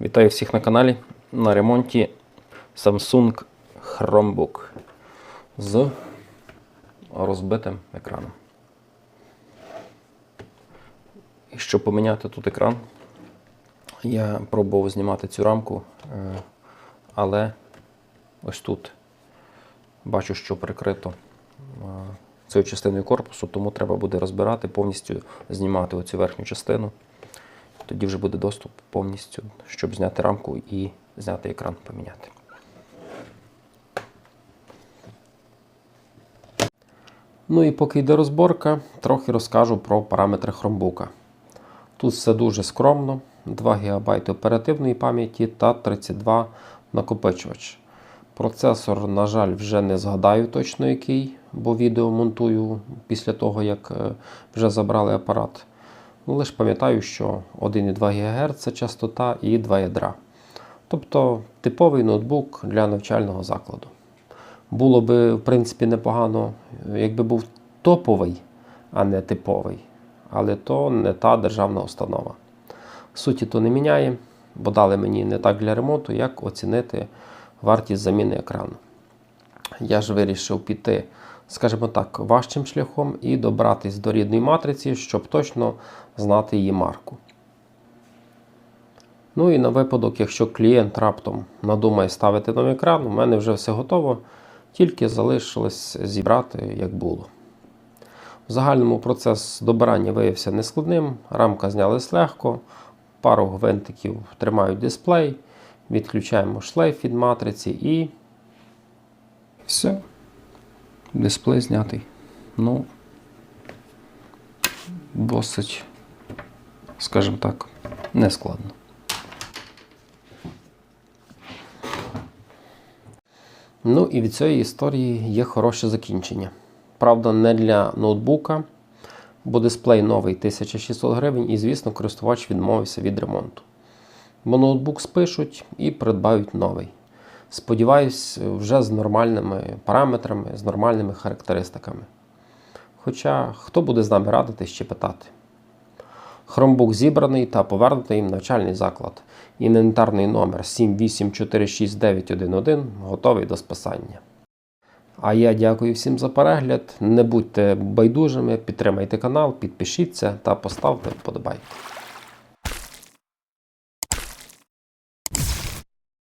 Вітаю всіх на каналі. На ремонті Samsung Chromebook з розбитим екраном. І щоб поміняти тут екран, я пробував знімати цю рамку, е, але ось тут бачу, що прикрито е, цією частиною корпусу, тому треба буде розбирати, повністю знімати оцю верхню частину. Тоді вже буде доступ повністю, щоб зняти рамку і зняти екран поміняти. Ну і поки йде розборка, трохи розкажу про параметри хромбука. Тут все дуже скромно: 2 ГБ оперативної пам'яті та 32 накопичувач. Процесор, на жаль, вже не згадаю точно який, бо відео монтую після того, як е, вже забрали апарат. Ну, лише пам'ятаю, що 1,2 ГГц це частота і 2 ядра. Тобто типовий ноутбук для навчального закладу. Було би, в принципі, непогано, якби був топовий, а не типовий. Але то не та державна установа. Суті то не міняє, бо дали мені не так для ремонту, як оцінити вартість заміни екрану. Я ж вирішив піти, скажімо так, важчим шляхом і добратись до рідної матриці, щоб точно знати її марку. Ну і на випадок, якщо клієнт раптом надумає ставити новий екран, у мене вже все готово, тільки залишилось зібрати, як було. В загальному процес добирання виявився нескладним, рамка знялась легко, пару гвинтиків тримають дисплей, відключаємо шлейф від матриці і все. Дисплей знятий. Ну, досить, скажімо так, нескладно. Ну і від цієї історії є хороше закінчення. Правда, не для ноутбука, бо дисплей новий 1600 гривень, і, звісно, користувач відмовився від ремонту. Бо ноутбук спишуть і придбають новий. Сподіваюсь, вже з нормальними параметрами, з нормальними характеристиками. Хоча хто буде з нами радити ще питати. Хромбук зібраний та повернутий їм навчальний заклад. Інвентарний номер 7846911 готовий до списання. А я дякую всім за перегляд. Не будьте байдужими, підтримайте канал, підпишіться та поставте вподобайку.